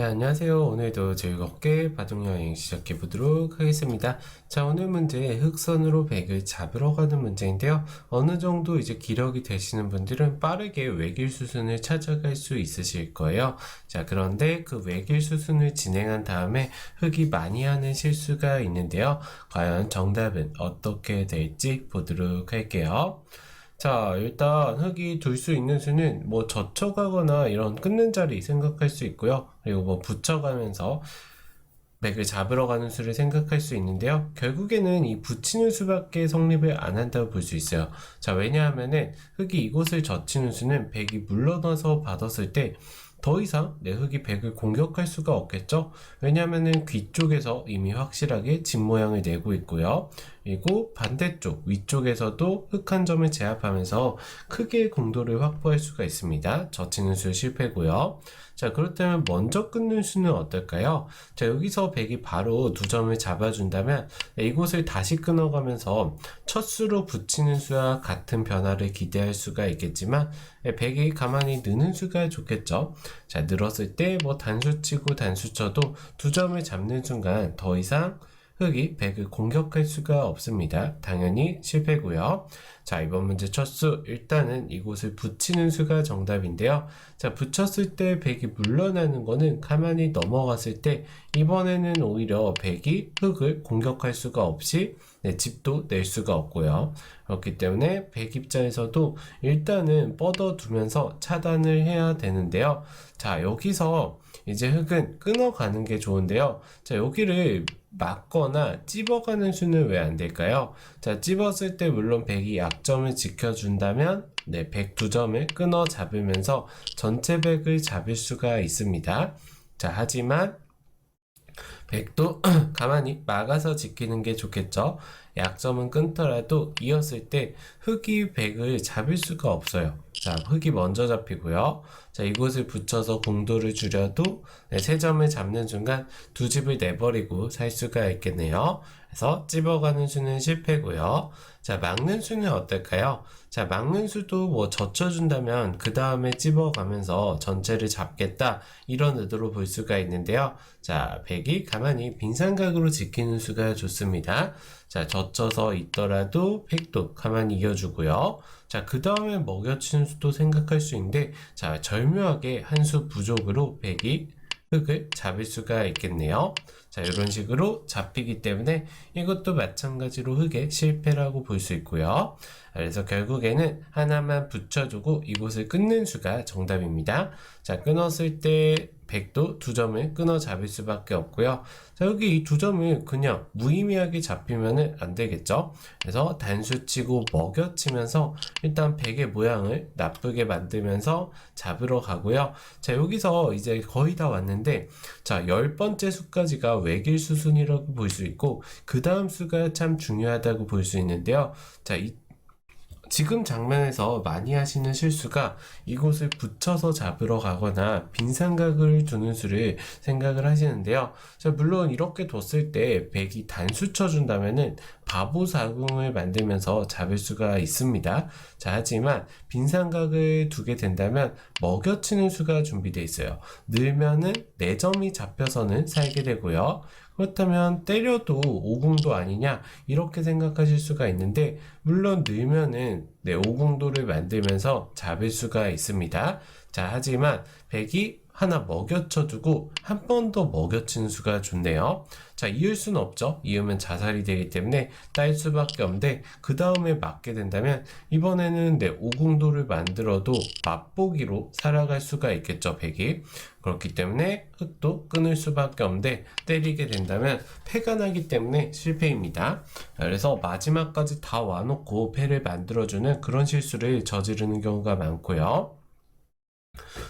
네, 안녕하세요. 오늘도 즐겁게 바둑여행 시작해 보도록 하겠습니다. 자, 오늘 문제 흑선으로 백을 잡으러 가는 문제인데요. 어느 정도 이제 기력이 되시는 분들은 빠르게 외길 수순을 찾아갈 수 있으실 거예요. 자, 그런데 그 외길 수순을 진행한 다음에 흑이 많이 하는 실수가 있는데요. 과연 정답은 어떻게 될지 보도록 할게요. 자, 일단 흙이 둘 수 있는 수는 뭐 젖혀가거나 이런 끊는 자리 생각할 수 있고요. 그리고 뭐 붙여가면서 맥을 잡으러 가는 수를 생각할 수 있는데요. 결국에는 이 붙이는 수밖에 성립을 안 한다고 볼 수 있어요. 자, 왜냐하면은 흙이 이곳을 젖히는 수는 백이 물러나서 받았을 때 더 이상 내 흙이 백을 공격할 수가 없겠죠? 왜냐하면은 귀 쪽에서 이미 확실하게 집 모양을 내고 있고요. 그리고 반대쪽 위쪽에서도 흙한 점을 제압하면서 크게 공도를 확보할 수가 있습니다. 젖히는 수 실패고요. 자, 그렇다면 먼저 끊는 수는 어떨까요? 자, 여기서 백이 바로 두 점을 잡아준다면 이곳을 다시 끊어가면서 첫 수로 붙이는 수와 같은 변화를 기대할 수가 있겠지만 백이 가만히 느는 수가 좋겠죠. 자, 늘었을 때 뭐 단수 치고 단수 쳐도 두 점을 잡는 순간 더 이상 흑이 백을 공격할 수가 없습니다. 당연히 실패고요. 자, 이번 문제 첫 수. 일단은 이곳을 붙이는 수가 정답인데요. 자, 붙였을 때 백이 물러나는 거는 가만히 넘어갔을 때 이번에는 오히려 백이 흑을 공격할 수가 없이 네, 집도 낼 수가 없고요. 그렇기 때문에 백 입장에서도 일단은 뻗어두면서 차단을 해야 되는데요. 자, 여기서 이제 흙은 끊어가는 게 좋은데요. 자, 여기를 막거나 찝어가는 수는 왜 안 될까요? 자, 찝었을 때 물론 백이 약점을 지켜준다면 네, 백두 점을 끊어 잡으면서 전체 백을 잡을 수가 있습니다. 자, 하지만 백도 가만히 막아서 지키는 게 좋겠죠. 약점은 끊더라도 이었을 때 흙이 백을 잡을 수가 없어요. 자, 흙이 먼저 잡히고요. 자, 이곳을 붙여서 공도를 줄여도 네, 세 점을 잡는 순간 두 집을 내버리고 살 수가 있겠네요. 그래서 찝어가는 수는 실패고요. 자, 막는 수는 어떨까요? 자, 막는 수도 뭐 젖혀준다면 그 다음에 찝어가면서 전체를 잡겠다 이런 의도로 볼 수가 있는데요. 자, 백이 가 만히 빈삼각으로 지키는 수가 좋습니다. 자, 젖혀서 있더라도 백도 가만히 이어주고요. 자, 그 다음에 먹여치는 수도 생각할 수 있는데, 자, 절묘하게 한 수 부족으로 백이 흙을 잡을 수가 있겠네요. 자, 이런 식으로 잡히기 때문에 이것도 마찬가지로 흙의 실패라고 볼 수 있고요. 그래서 결국에는 하나만 붙여주고 이곳을 끊는 수가 정답입니다. 자, 끊었을 때 백도 두 점을 끊어 잡을 수밖에 없고요. 자, 여기 이 두 점을 그냥 무의미하게 잡히면은 안 되겠죠? 그래서 단수 치고 먹여 치면서 일단 백의 모양을 나쁘게 만들면서 잡으러 가고요. 자, 여기서 이제 거의 다 왔는데, 자, 열 번째 수까지가 외길 수순이라고 볼 수 있고, 그 다음 수가 참 중요하다고 볼 수 있는데요. 자, 이 지금 장면에서 많이 하시는 실수가 이곳을 붙여서 잡으러 가거나 빈삼각을 두는 수를 생각을 하시는데요. 자, 물론 이렇게 뒀을 때 백이 단수 쳐준다면은 바보 사궁을 만들면서 잡을 수가 있습니다. 자, 하지만 빈삼각을 두게 된다면 먹여치는 수가 준비되어 있어요. 늘면은 4점이 잡혀서는 살게 되고요. 그렇다면 때려도 오궁도 아니냐 이렇게 생각하실 수가 있는데 물론 늘면은 네, 오궁도를 만들면서 잡을 수가 있습니다. 자 하지만 백이 하나 먹여쳐두고 한 번 더 먹여치는 수가 좋네요. 자 이을 수는 없죠. 이으면 자살이 되기 때문에 딸 수밖에 없는데 그 다음에 맞게 된다면 이번에는 내 오궁도를 만들어도 맛보기로 살아갈 수가 있겠죠. 백이 그렇기 때문에 흙도 끊을 수밖에 없는데 때리게 된다면 패가 나기 때문에 실패입니다. 그래서 마지막까지 다 와놓고 패를 만들어주는 그런 실수를 저지르는 경우가 많고요.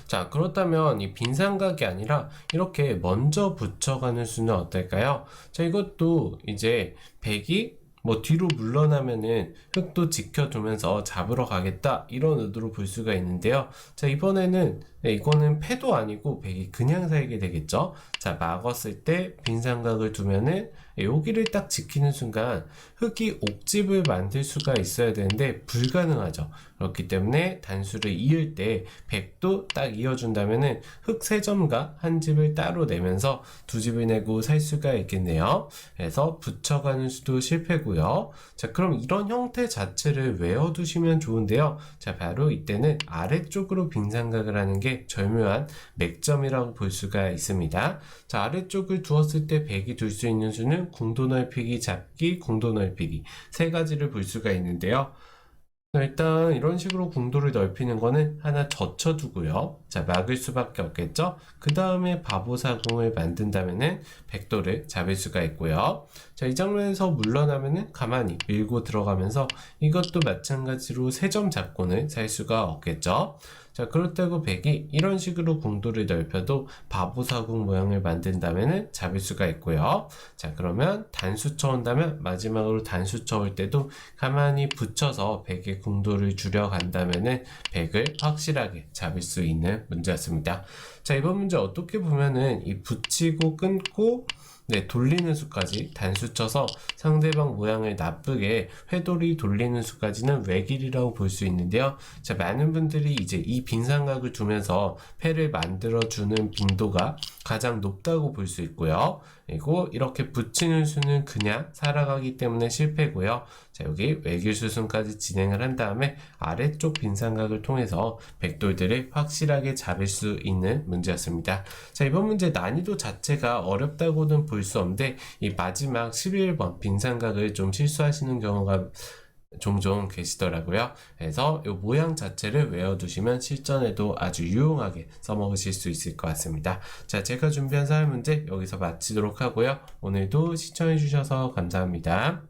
자, 그렇다면 이 빈삼각이 아니라 이렇게 먼저 붙여가는 수는 어떨까요? 자, 이것도 이제 백이 뭐 뒤로 물러나면은 흙도 지켜두면서 잡으러 가겠다 이런 의도로 볼 수가 있는데요. 자 이번에는 네, 이거는 패도 아니고 백이 그냥 살게 되겠죠. 자 막았을 때 빈삼각을 두면은 여기를 딱 지키는 순간 흙이 옥집을 만들 수가 있어야 되는데 불가능하죠. 그렇기 때문에 단수를 이을 때 100도 딱 이어준다면은 흙 3점과 한 집을 따로 내면서 두 집을 내고 살 수가 있겠네요. 그래서 붙여가는 수도 실패고요. 자, 그럼 이런 형태 자체를 외워두시면 좋은데요. 자, 바로 이때는 아래쪽으로 빈삼각을 하는 게 절묘한 맥점이라고 볼 수가 있습니다. 자, 아래쪽을 두었을 때 100이 둘 수 있는 수는 공도 넓이기, 잡기, 공도 넓이기 세 가지를 볼 수가 있는데요. 자, 일단 이런 식으로 궁도를 넓히는 거는 하나 젖혀두고요. 자, 막을 수밖에 없겠죠? 그 다음에 바보사궁을 만든다면은 백도를 잡을 수가 있고요. 자, 이 장면에서 물러나면은 가만히 밀고 들어가면서 이것도 마찬가지로 세 점 잡고는 살 수가 없겠죠? 자, 그렇다고 백이 이런 식으로 궁도를 넓혀도 바보사궁 모양을 만든다면은 잡을 수가 있고요. 자, 그러면 단수 쳐온다면 마지막으로 단수 쳐올 때도 가만히 붙여서 백의 궁도를 줄여간다면은 백을 확실하게 잡을 수 있는 문제였습니다. 자, 이번 문제 어떻게 보면은 이 붙이고 끊고 네, 돌리는 수까지 단수 쳐서 상대방 모양을 나쁘게 회돌이 돌리는 수까지는 외길이라고 볼 수 있는데요. 자, 많은 분들이 이제 이 빈삼각을 두면서 패를 만들어주는 빈도가 가장 높다고 볼 수 있고요. 그리고 이렇게 붙이는 수는 그냥 살아가기 때문에 실패고요. 자, 여기 외길 수순까지 진행을 한 다음에 아래쪽 빈삼각을 통해서 백돌들을 확실하게 잡을 수 있는 문제였습니다. 자, 이번 문제 난이도 자체가 어렵다고는 볼 수 없는데 이 마지막 11번 빈삼각을 좀 실수하시는 경우가 종종 계시더라고요. 그래서 이 모양 자체를 외워두시면 실전에도 아주 유용하게 써먹으실 수 있을 것 같습니다. 자, 제가 준비한 사회 문제 여기서 마치도록 하고요. 오늘도 시청해주셔서 감사합니다.